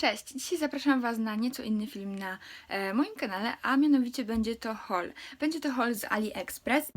Cześć, dzisiaj zapraszam Was na nieco inny film na e, moim kanale, a mianowicie będzie to haul. Będzie to haul z AliExpress.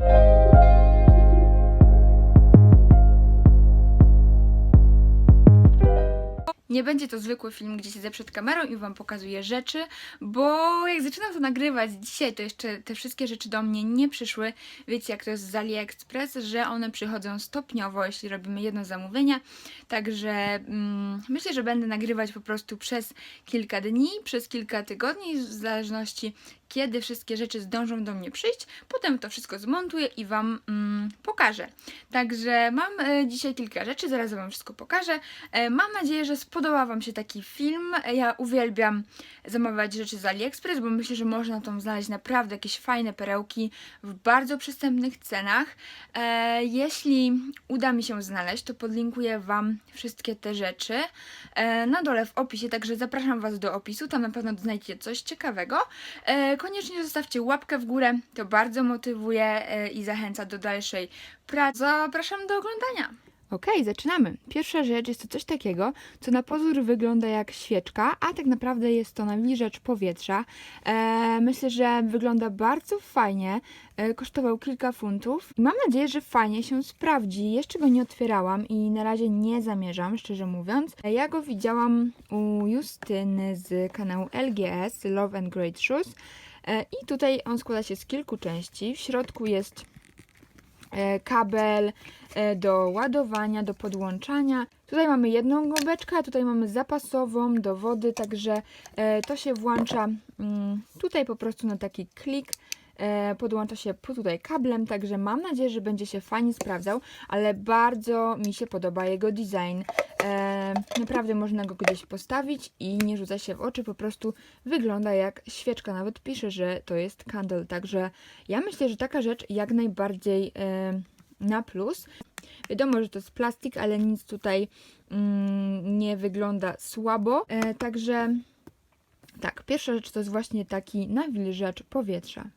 Nie będzie to zwykły film, gdzie siedzę przed kamerą i Wam pokazuję rzeczy, bo jak zaczynam to nagrywać dzisiaj, to jeszcze te wszystkie rzeczy do mnie nie przyszły. Wiecie, jak to jest z AliExpress, że one przychodzą stopniowo, jeśli robimy jedno zamówienie. Także mm, myślę, że będę nagrywać po prostu przez kilka dni, przez kilka tygodni, w zależności kiedy wszystkie rzeczy zdążą do mnie przyjść. Potem to wszystko zmontuję i Wam mm, pokażę. Także mam e, dzisiaj kilka rzeczy, zaraz Wam wszystko pokażę. E, mam nadzieję, że spodoba Wam się taki film. E, Ja uwielbiam zamawiać rzeczy z AliExpress, bo myślę, że można tam znaleźć naprawdę jakieś fajne perełki w bardzo przystępnych cenach. E, jeśli uda mi się znaleźć, to podlinkuję Wam wszystkie te rzeczy e, na dole w opisie, także zapraszam Was do opisu, tam na pewno znajdziecie coś ciekawego. E, koniecznie zostawcie łapkę w górę, to bardzo motywuje e, i zachęca do dalszej pracy. Zapraszam do oglądania. Okej, zaczynamy. Pierwsza rzecz jest to coś takiego, co na pozór wygląda jak świeczka, a tak naprawdę jest to nawilżacz powietrza. E, myślę, że wygląda bardzo fajnie. E, kosztował kilka funtów. Mam nadzieję, że fajnie się sprawdzi. Jeszcze go nie otwierałam i na razie nie zamierzam, szczerze mówiąc. Ja go widziałam u Justyny z kanału LGS, Love and Great Shoes. E, I tutaj on składa się z kilku części. W środku jest e, kabel e, do ładowania, do podłączania. Tutaj mamy jedną gąbeczkę, a tutaj mamy zapasową do wody, także to się włącza mm, tutaj po prostu na taki klik. Podłącza się tutaj kablem, także mam nadzieję, że będzie się fajnie sprawdzał, ale bardzo mi się podoba jego design. Naprawdę można go gdzieś postawić i nie rzuca się w oczy, po prostu wygląda jak świeczka. Nawet pisze, że to jest candle, także ja myślę, że taka rzecz jak najbardziej e, na plus. Wiadomo, że to jest plastik, ale nic tutaj mm, nie wygląda słabo. E, także tak, pierwsza rzecz to jest właśnie taki nawilżacz powietrza.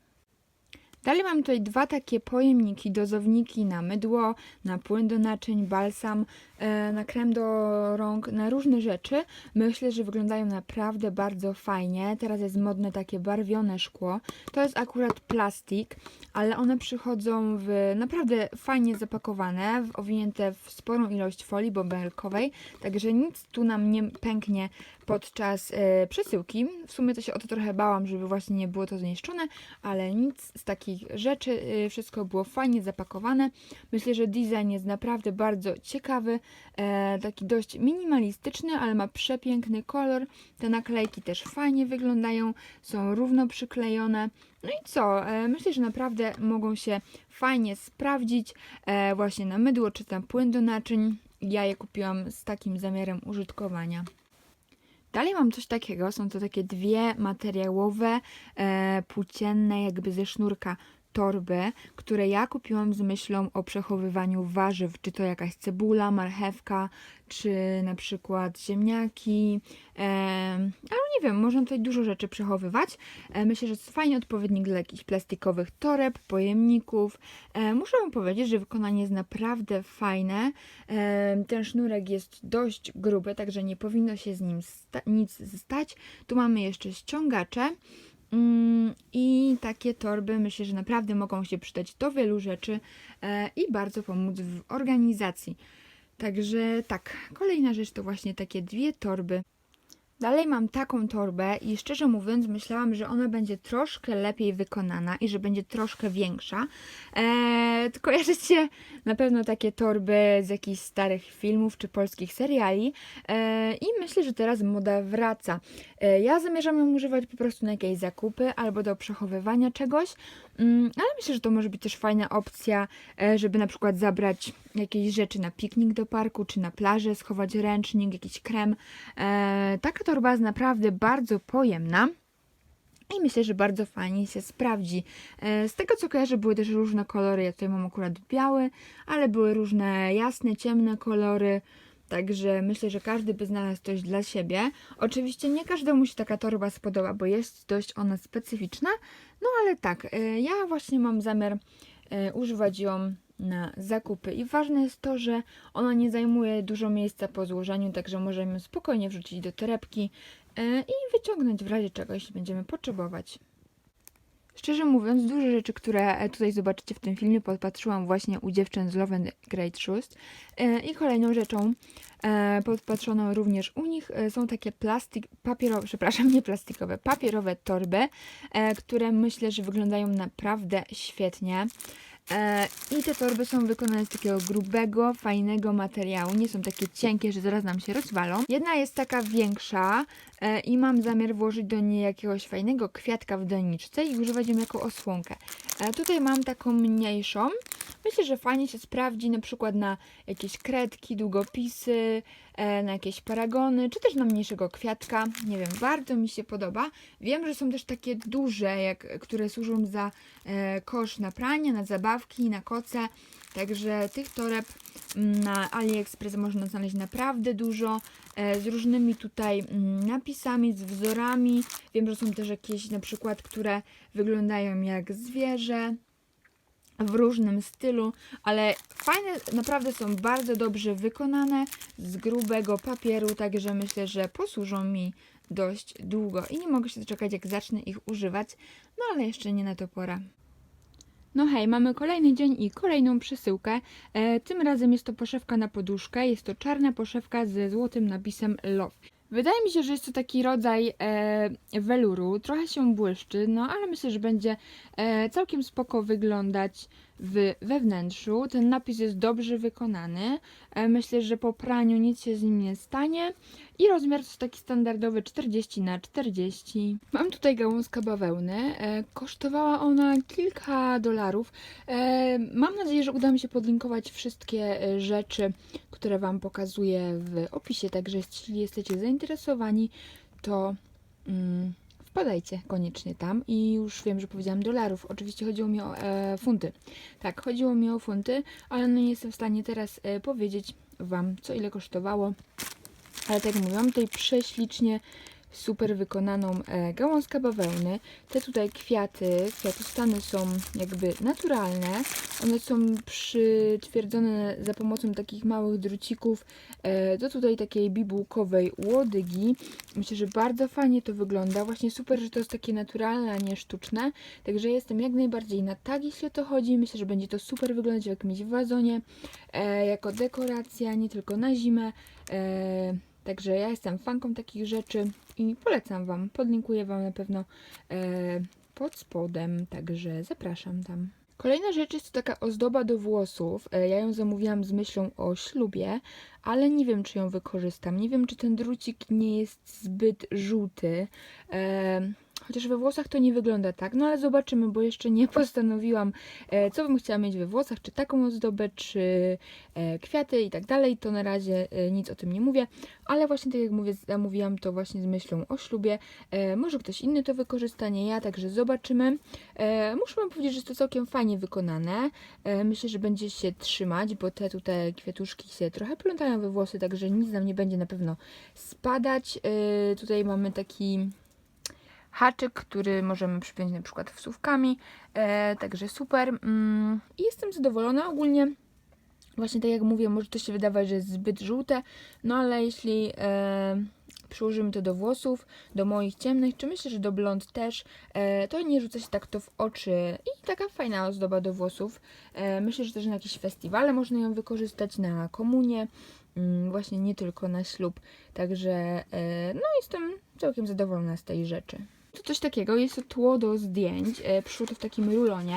Dalej mam tutaj dwa takie pojemniki, dozowniki na mydło, na płyn do naczyń, balsam, e, na krem do rąk, na różne rzeczy. Myślę, że wyglądają naprawdę bardzo fajnie. Teraz jest modne takie barwione szkło. To jest akurat plastik, ale one przychodzą w naprawdę fajnie zapakowane, owinięte w sporą ilość folii bąbelkowej, także nic tu nam nie pęknie podczas e, przesyłki. W sumie to się o to trochę bałam, żeby właśnie nie było to zniszczone, ale nic z takich rzeczy. e, Wszystko było fajnie zapakowane. Myślę, że design jest naprawdę bardzo ciekawy, e, taki dość minimalistyczny, ale ma przepiękny kolor. Te naklejki też fajnie wyglądają, są równo przyklejone. No i co? E, myślę, że naprawdę mogą się fajnie sprawdzić właśnie na mydło czy tam płyn do naczyń. Ja je kupiłam z takim zamiarem użytkowania. Dalej mam coś takiego, są to takie dwie materiałowe, e, płócienne, jakby ze sznurka torby, które ja kupiłam z myślą o przechowywaniu warzyw, czy to jakaś cebula, marchewka, czy na przykład ziemniaki, e, ale nie wiem, można tutaj dużo rzeczy przechowywać. E, myślę, że to fajny odpowiednik dla jakichś plastikowych toreb, pojemników. E, muszę wam powiedzieć, że wykonanie jest naprawdę fajne. E, ten sznurek jest dość gruby, także nie powinno się z nim sta- nic stać. Tu mamy jeszcze ściągacze. Mm, I takie torby myślę, że naprawdę mogą się przydać do wielu rzeczy e, i bardzo pomóc w organizacji. Także tak, kolejna rzecz to właśnie takie dwie torby. Dalej mam taką torbę i szczerze mówiąc myślałam, że ona będzie troszkę lepiej wykonana i że będzie troszkę większa. Eee, kojarzycie na pewno takie torby z jakichś starych filmów czy polskich seriali eee, i myślę, że teraz moda wraca. Eee, ja zamierzam ją używać po prostu na jakieś zakupy albo do przechowywania czegoś, mm, ale myślę, że to może być też fajna opcja, e, żeby na przykład zabrać jakieś rzeczy na piknik do parku czy na plażę, schować ręcznik, jakiś krem. E, taka torba jest naprawdę bardzo pojemna. I myślę, że bardzo fajnie się sprawdzi. E, Z tego co kojarzę, były też różne kolory. Ja tutaj mam akurat biały, ale były różne jasne, ciemne kolory. Także myślę, że każdy by znalazł coś dla siebie. Oczywiście nie każdemu się taka torba spodoba, bo jest dość ona specyficzna. No ale tak, e, ja właśnie mam zamiar e, używać ją na zakupy. I ważne jest to, że ona nie zajmuje dużo miejsca po złożeniu, także możemy ją spokojnie wrzucić do torebki e, i wyciągnąć w razie czego, jeśli będziemy potrzebować. Szczerze mówiąc, duże rzeczy, które tutaj zobaczycie w tym filmie, podpatrzyłam właśnie u dziewczyn z Love and Great Shoes. E, I kolejną rzeczą e, podpatrzoną również u nich są takie plastik, papierowe, przepraszam, nie plastikowe, papierowe torby, które myślę, że wyglądają naprawdę świetnie. E, I te torby są wykonane z takiego grubego, fajnego materiału. Nie są takie cienkie, że zaraz nam się rozwalą. Jedna jest taka większa e, i mam zamiar włożyć do niej jakiegoś fajnego kwiatka w doniczce i używać ją jako osłonkę. E, tutaj mam taką mniejszą. Myślę, że fajnie się sprawdzi na przykład na jakieś kredki, długopisy, e, na jakieś paragony, czy też na mniejszego kwiatka. Nie wiem, bardzo mi się podoba. Wiem, że są też takie duże, jak, które służą za e, kosz na pranie, na zabawki, na koce. Także tych toreb mm, na AliExpress można znaleźć naprawdę dużo, e, z różnymi tutaj mm, napisami, z wzorami. Wiem, że są też jakieś na przykład, które wyglądają jak zwierzę w różnym stylu, ale fajne, naprawdę są bardzo dobrze wykonane z grubego papieru, także myślę, że posłużą mi dość długo i nie mogę się doczekać, jak zacznę ich używać, no ale jeszcze nie na to pora. No hej, mamy kolejny dzień i kolejną przesyłkę. E, tym razem jest to poszewka na poduszkę. Jest to czarna poszewka ze złotym napisem Love. Wydaje mi się, że jest to taki rodzaj e, weluru. Trochę się błyszczy, no ale myślę, że będzie e, całkiem spoko wyglądać w, we wnętrzu. Ten napis jest dobrze wykonany. E, myślę, że po praniu nic się z nim nie stanie. I rozmiar to jest taki standardowy 40 na 40. Mam tutaj gałązkę bawełny. E, kosztowała ona kilka dolarów. E, mam nadzieję, że uda mi się podlinkować wszystkie rzeczy, które Wam pokazuję w opisie. Także jeśli jesteście zainteresowani, to mm, wpadajcie koniecznie tam. I już wiem, że powiedziałam dolarów. Oczywiście chodziło mi o e, funty. Tak, chodziło mi o funty, ale no nie jestem w stanie teraz e, powiedzieć Wam, co ile kosztowało. Ale tak jak mówiłam, tutaj prześlicznie super wykonaną e, gałązkę bawełny. Te tutaj kwiaty, kwiatostany są jakby naturalne. One są przytwierdzone za pomocą takich małych drucików e, do tutaj takiej bibułkowej łodygi. Myślę, że bardzo fajnie to wygląda. Właśnie super, że to jest takie naturalne, a nie sztuczne. Także jestem jak najbardziej na tak, jeśli o to chodzi. Myślę, że będzie to super wyglądać w jakimś wazonie, e, jako dekoracja, nie tylko na zimę. Także ja jestem fanką takich rzeczy i polecam Wam. Podlinkuję Wam na pewno e, pod spodem, także zapraszam tam. Kolejna rzecz jest to taka ozdoba do włosów. E, ja ją zamówiłam z myślą o ślubie, ale nie wiem, czy ją wykorzystam. Nie wiem, czy ten drucik nie jest zbyt żółty. E, Chociaż we włosach to nie wygląda tak, no ale zobaczymy, bo jeszcze nie postanowiłam, e, co bym chciała mieć we włosach, czy taką ozdobę, czy e, kwiaty i tak dalej. To na razie e, nic o tym nie mówię, ale właśnie tak jak mówię, zamówiłam to właśnie z myślą o ślubie. Może ktoś inny to wykorzysta, nie ja, także zobaczymy. Muszę wam powiedzieć, że jest to całkiem fajnie wykonane. Myślę, że będzie się trzymać, bo te tutaj kwiatuszki się trochę plątają we włosy, także nic nam nie będzie na pewno spadać. Tutaj mamy taki haczyk, który możemy przypiąć na przykład wsówkami, e, także super. Mm, I jestem zadowolona ogólnie. Właśnie tak jak mówię, może to się wydawać, że jest zbyt żółte, no ale jeśli e, przyłożymy to do włosów, do moich ciemnych, czy myślę, że do blond też, e, to nie rzuca się tak to w oczy i taka fajna ozdoba do włosów. E, myślę, że też na jakieś festiwale można ją wykorzystać, na komunię, mm, właśnie nie tylko na ślub. Także e, no jestem całkiem zadowolona z tej rzeczy. To coś takiego, jest to tło do zdjęć, e, przyszło to w takim rulonie,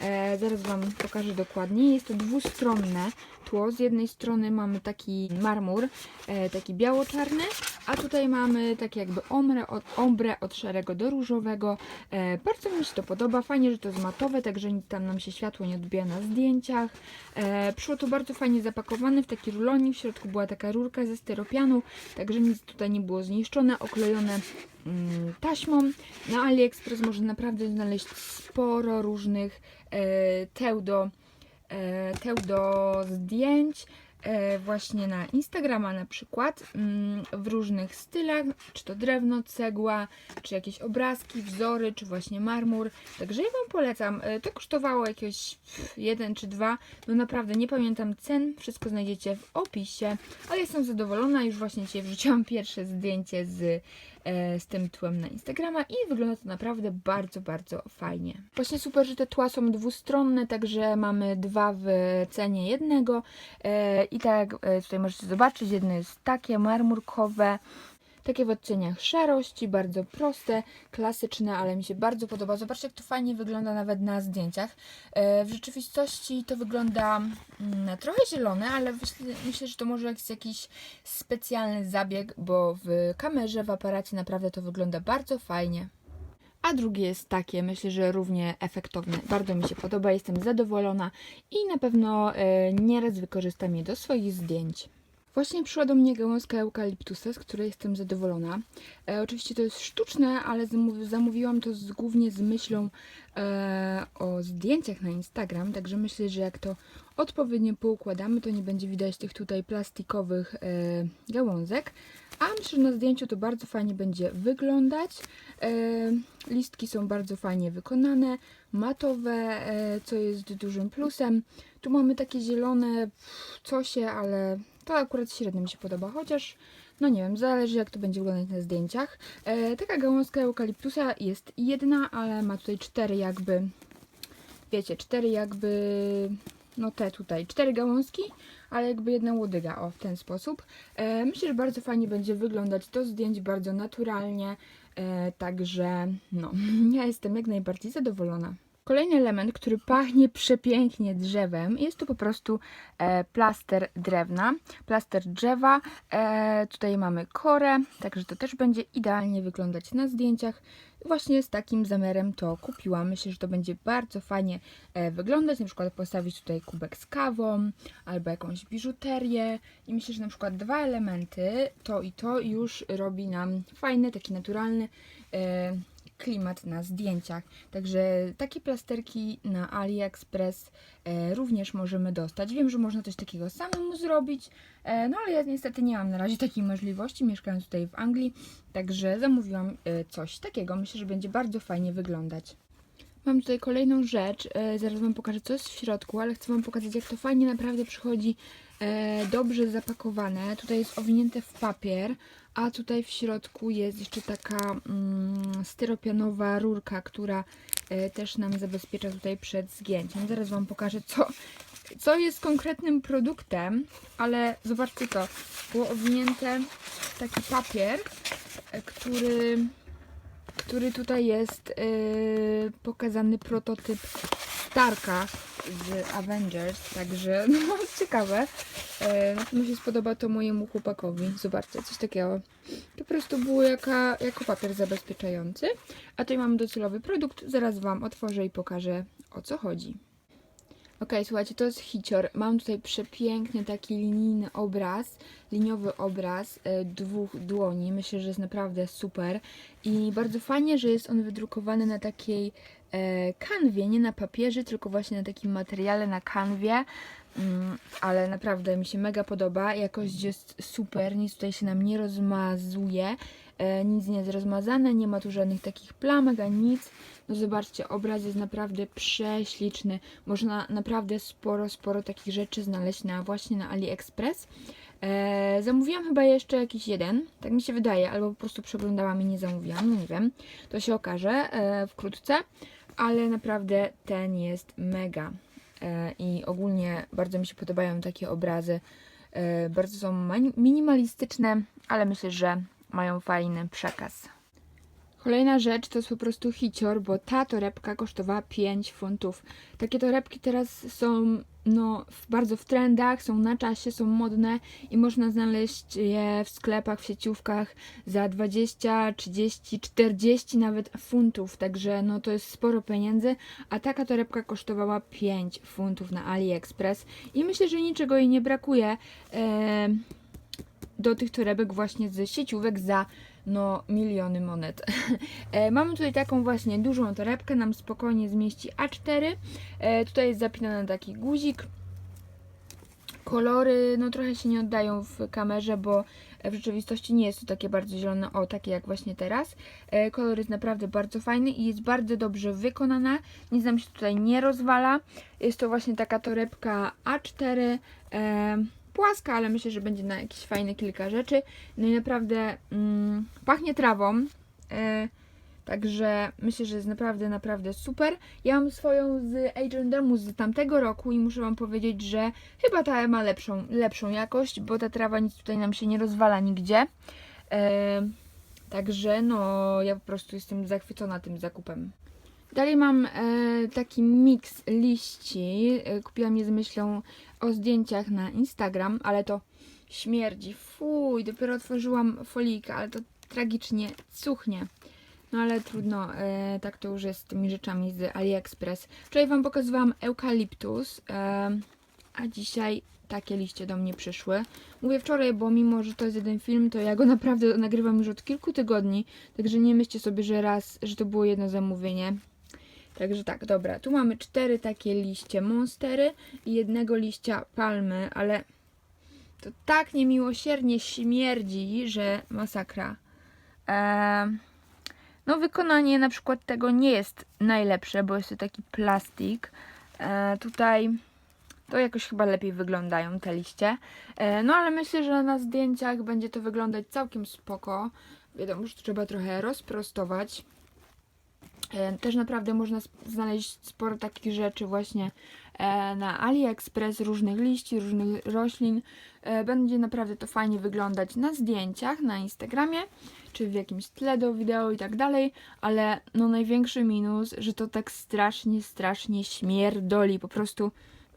e, zaraz Wam pokażę dokładnie, jest to dwustronne tło, z jednej strony mamy taki marmur, e, taki biało-czarny, a tutaj mamy takie jakby ombre od, ombre od szarego do różowego, e, bardzo mi się to podoba, fajnie, że to jest matowe, także nic tam nam się światło nie odbija na zdjęciach, e, przyszło to bardzo fajnie zapakowane w taki rulonik, w środku była taka rurka ze styropianu, także nic tutaj nie było zniszczone, oklejone mm, taśmą. Na AliExpress można naprawdę znaleźć sporo różnych e, teł, do, teł do zdjęć. e, właśnie na Instagrama na przykład mm, w różnych stylach, czy to drewno, cegła, czy jakieś obrazki, wzory, czy właśnie marmur. Także ja Wam polecam. E, To kosztowało jakieś jeden czy dwa. No naprawdę nie pamiętam cen. Wszystko znajdziecie w opisie. Ale jestem zadowolona. Już właśnie dzisiaj wrzuciłam pierwsze zdjęcie z, e, z tym tłem na Instagrama i wygląda to naprawdę bardzo, bardzo fajnie. Właśnie super, że te tła są dwustronne, także mamy dwa w cenie jednego. E, I tak e, tutaj możecie zobaczyć, jedno jest takie marmurkowe, takie w odcieniach szarości, bardzo proste, klasyczne, ale mi się bardzo podoba. Zobaczcie, jak to fajnie wygląda nawet na zdjęciach. E, W rzeczywistości to wygląda mm, trochę zielone, ale myślę, że to może jest jakiś specjalny zabieg, bo w kamerze, w aparacie naprawdę to wygląda bardzo fajnie. A drugie jest takie, myślę, że równie efektowne. Bardzo mi się podoba, jestem zadowolona i na pewno e, nieraz wykorzystam je do swoich zdjęć. Właśnie przyszła do mnie gałązka eukaliptusa, z której jestem zadowolona. E, oczywiście to jest sztuczne, ale zamów- zamówiłam to z, głównie z myślą e, o zdjęciach na Instagram, także myślę, że jak to odpowiednio poukładamy, to nie będzie widać tych tutaj plastikowych e, gałązek. A myślę, że na zdjęciu to bardzo fajnie będzie wyglądać. E, listki są bardzo fajnie wykonane, matowe, e, co jest dużym plusem. Tu mamy takie zielone cosie, ale to akurat średnio mi się podoba, chociaż no nie wiem, zależy jak to będzie wyglądać na zdjęciach. E, taka gałązka eukaliptusa jest jedna, ale ma tutaj cztery jakby, wiecie, cztery jakby, no te tutaj, cztery gałązki, ale jakby jedna łodyga, o w ten sposób. E, myślę, że bardzo fajnie będzie wyglądać to zdjęć, bardzo naturalnie, e, także no, ja jestem jak najbardziej zadowolona. Kolejny element, który pachnie przepięknie drzewem, jest to po prostu e, plaster drewna, plaster drzewa. E, tutaj mamy korę, także to też będzie idealnie wyglądać na zdjęciach. Właśnie z takim zamiarem to kupiłam. Myślę, że to będzie bardzo fajnie e, wyglądać. Na przykład postawić tutaj kubek z kawą albo jakąś biżuterię. I myślę, że na przykład dwa elementy, to i to, już robi nam fajny, taki naturalny e, klimat na zdjęciach. Także takie plasterki na AliExpress e, również możemy dostać. Wiem, że można coś takiego samemu zrobić, e, no ale ja niestety nie mam na razie takiej możliwości. Mieszkam tutaj w Anglii, także zamówiłam e, coś takiego. Myślę, że będzie bardzo fajnie wyglądać. Mam tutaj kolejną rzecz, zaraz Wam pokażę co jest w środku, ale chcę Wam pokazać jak to fajnie naprawdę przychodzi dobrze zapakowane. Tutaj jest owinięte w papier, a tutaj w środku jest jeszcze taka mm, styropianowa rurka, która e, też nam zabezpiecza tutaj przed zgięciem. Zaraz Wam pokażę co, co jest konkretnym produktem, ale zobaczcie to, było owinięte w taki papier, e, który który tutaj jest pokazany prototyp Starka z Avengers, także no ciekawe. Na pewno się spodoba to mojemu chłopakowi. Zobaczcie, coś takiego. To po prostu było jaka, jako papier zabezpieczający. A tutaj mamy docelowy produkt. Zaraz Wam otworzę i pokażę o co chodzi. Ok, słuchajcie, to jest hicior. Mam tutaj przepiękny taki linijny obraz, liniowy obraz e, dwóch dłoni. Myślę, że jest naprawdę super. I bardzo fajnie, że jest on wydrukowany na takiej e, kanwie, nie na papierze, tylko właśnie na takim materiale na kanwie. Mm, ale naprawdę mi się mega podoba. Jakość jest super, nic tutaj się nam nie rozmazuje. E, nic nie jest rozmazane, nie ma tu żadnych takich plamek ani nic. No zobaczcie, obraz jest naprawdę prześliczny. Można naprawdę sporo, sporo takich rzeczy znaleźć na właśnie na AliExpress. E, zamówiłam chyba jeszcze jakiś jeden, tak mi się wydaje, albo po prostu przeglądałam i nie zamówiłam, no nie wiem. To się okaże e, wkrótce, ale naprawdę ten jest mega. E, I ogólnie bardzo mi się podobają takie obrazy. E, bardzo są minimalistyczne, ale myślę, że mają fajny przekaz. Kolejna rzecz to jest po prostu hicior, bo ta torebka kosztowała 5 funtów. Takie torebki teraz są no, bardzo w trendach, są na czasie, są modne i można znaleźć je w sklepach, w sieciówkach za 20, 30, 40 nawet funtów, także no to jest sporo pieniędzy, a taka torebka kosztowała 5 funtów na AliExpress i myślę, że niczego jej nie brakuje. Do tych torebek właśnie z sieciówek za no miliony monet. e, mamy tutaj taką właśnie dużą torebkę, nam spokojnie zmieści A4. E, tutaj jest zapinany taki guzik. Kolory no trochę się nie oddają w kamerze, bo w rzeczywistości nie jest to takie bardzo zielone, o takie jak właśnie teraz. E, kolor jest naprawdę bardzo fajny i jest bardzo dobrze wykonana. Nic nam się tutaj nie rozwala. Jest to właśnie taka torebka A4. E, płaska, ale myślę, że będzie na jakieś fajne kilka rzeczy. No i naprawdę mm, pachnie trawą. E, Także myślę, że jest naprawdę, naprawdę super. Ja mam swoją z H&M z tamtego roku i muszę Wam powiedzieć, że chyba ta ma lepszą, lepszą jakość, bo ta trawa nic tutaj nam się nie rozwala nigdzie. E, także no, ja po prostu jestem zachwycona tym zakupem. Dalej mam e, taki miks liści. E, kupiłam je z myślą o zdjęciach na Instagram, ale to śmierdzi. Fuj, dopiero otworzyłam folijkę, ale to tragicznie cuchnie. No ale trudno, e, tak to już jest z tymi rzeczami z AliExpress. Wczoraj Wam pokazywałam eukaliptus, e, a dzisiaj takie liście do mnie przyszły. Mówię wczoraj, bo mimo, że to jest jeden film, to ja go naprawdę nagrywam już od kilku tygodni, także nie myślcie sobie, że raz, że to było jedno zamówienie. Także tak, dobra, tu mamy cztery takie liście monstery i jednego liścia palmy, ale to tak niemiłosiernie śmierdzi, że masakra. Eee, no wykonanie na przykład tego nie jest najlepsze, bo jest to taki plastik. E, tutaj to jakoś chyba lepiej wyglądają te liście. E, no ale myślę, że na zdjęciach będzie to wyglądać całkiem spoko. Wiadomo, że trzeba trochę rozprostować. E, Też naprawdę można znaleźć sporo takich rzeczy właśnie e, na AliExpress, różnych liści, różnych roślin. E, Będzie naprawdę to fajnie wyglądać na zdjęciach, na Instagramie, czy w jakimś tle do wideo i tak dalej, ale no największy minus, że to tak strasznie, strasznie śmierdoli, po prostu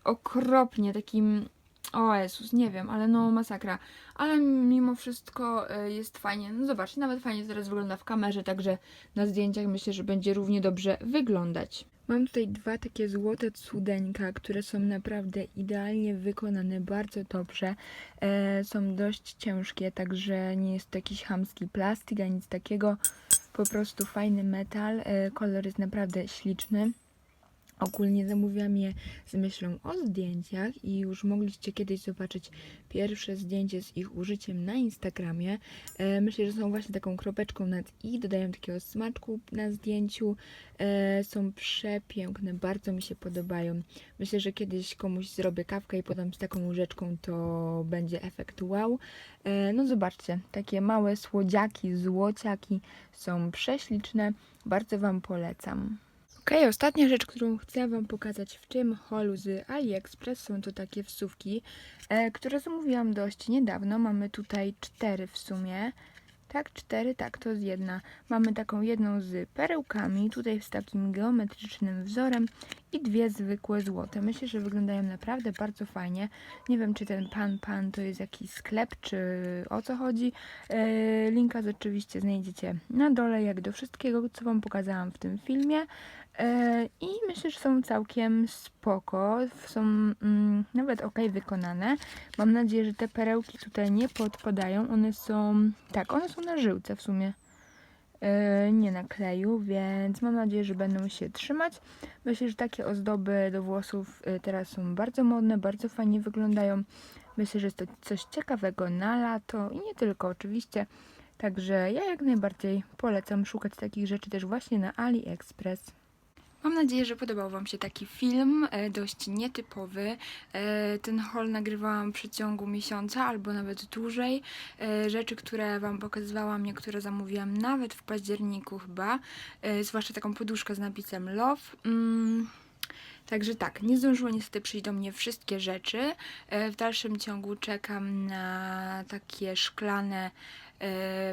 okropnie, takim o Jezus, nie wiem, ale no masakra. Ale mimo wszystko e, jest fajnie. No zobaczcie, nawet fajnie teraz wygląda w kamerze, także na zdjęciach myślę, że będzie równie dobrze wyglądać. Mam tutaj dwa takie złote cudeńka, które są naprawdę idealnie wykonane, bardzo dobrze. E, są dość ciężkie, także nie jest to jakiś chamski plastik, ani nic takiego. Po prostu fajny metal. E, kolor jest naprawdę śliczny. Ogólnie zamówiłam je z myślą o zdjęciach i już mogliście kiedyś zobaczyć pierwsze zdjęcie z ich użyciem na Instagramie. E, myślę, że są właśnie taką kropeczką nad i, dodają takiego smaczku na zdjęciu. E, są przepiękne, bardzo mi się podobają. Myślę, że kiedyś komuś zrobię kawkę i podam z taką łyżeczką, to będzie efekt wow. E, no zobaczcie, takie małe słodziaki, złociaki są prześliczne. Bardzo Wam polecam. Okej, ostatnia rzecz, którą chcę Wam pokazać w tym holu z AliExpress są to takie wsówki, e, które zamówiłam dość niedawno. Mamy tutaj cztery w sumie. Tak, cztery, tak, to jest jedna. Mamy taką jedną z perełkami, tutaj z takim geometrycznym wzorem i dwie zwykłe złote. Myślę, że wyglądają naprawdę bardzo fajnie. Nie wiem, czy ten pan pan to jest jakiś sklep, czy o co chodzi. E, linka oczywiście znajdziecie na dole, jak do wszystkiego, co Wam pokazałam w tym filmie. E, I myślę, że są całkiem spoko, są mm, nawet ok wykonane. Mam nadzieję, że te perełki tutaj nie podpadają. One są, tak, one są na żyłce w sumie, e, nie na kleju, więc mam nadzieję, że będą się trzymać. Myślę, że takie ozdoby do włosów e, teraz są bardzo modne, bardzo fajnie wyglądają. Myślę, że jest to coś ciekawego na lato i nie tylko oczywiście. Także ja jak najbardziej polecam szukać takich rzeczy też właśnie na AliExpress. Mam nadzieję, że podobał Wam się taki film, e, dość nietypowy. E, Ten haul nagrywałam w przeciągu miesiąca albo nawet dłużej. E, Rzeczy, które Wam pokazywałam, niektóre zamówiłam nawet w październiku chyba, zwłaszcza taką poduszkę z napisem Love. Mm. Także tak, nie zdążyły niestety przyjść do mnie wszystkie rzeczy. W dalszym ciągu czekam na takie szklane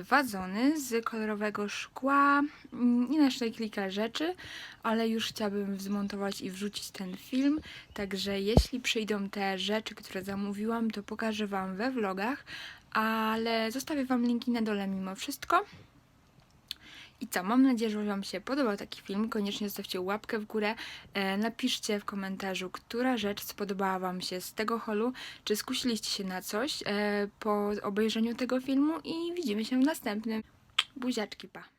wazony z kolorowego szkła mm, i jeszcze kilka rzeczy, ale już chciałabym zmontować i wrzucić ten film. Także jeśli przyjdą te rzeczy, które zamówiłam, to pokażę Wam we vlogach, ale zostawię Wam linki na dole mimo wszystko. I co, mam nadzieję, że Wam się podobał taki film. Koniecznie zostawcie łapkę w górę. E, napiszcie w komentarzu, która rzecz spodobała Wam się z tego holu. Czy skusiliście się na coś e, po obejrzeniu tego filmu i widzimy się w następnym. Buziaczki, pa!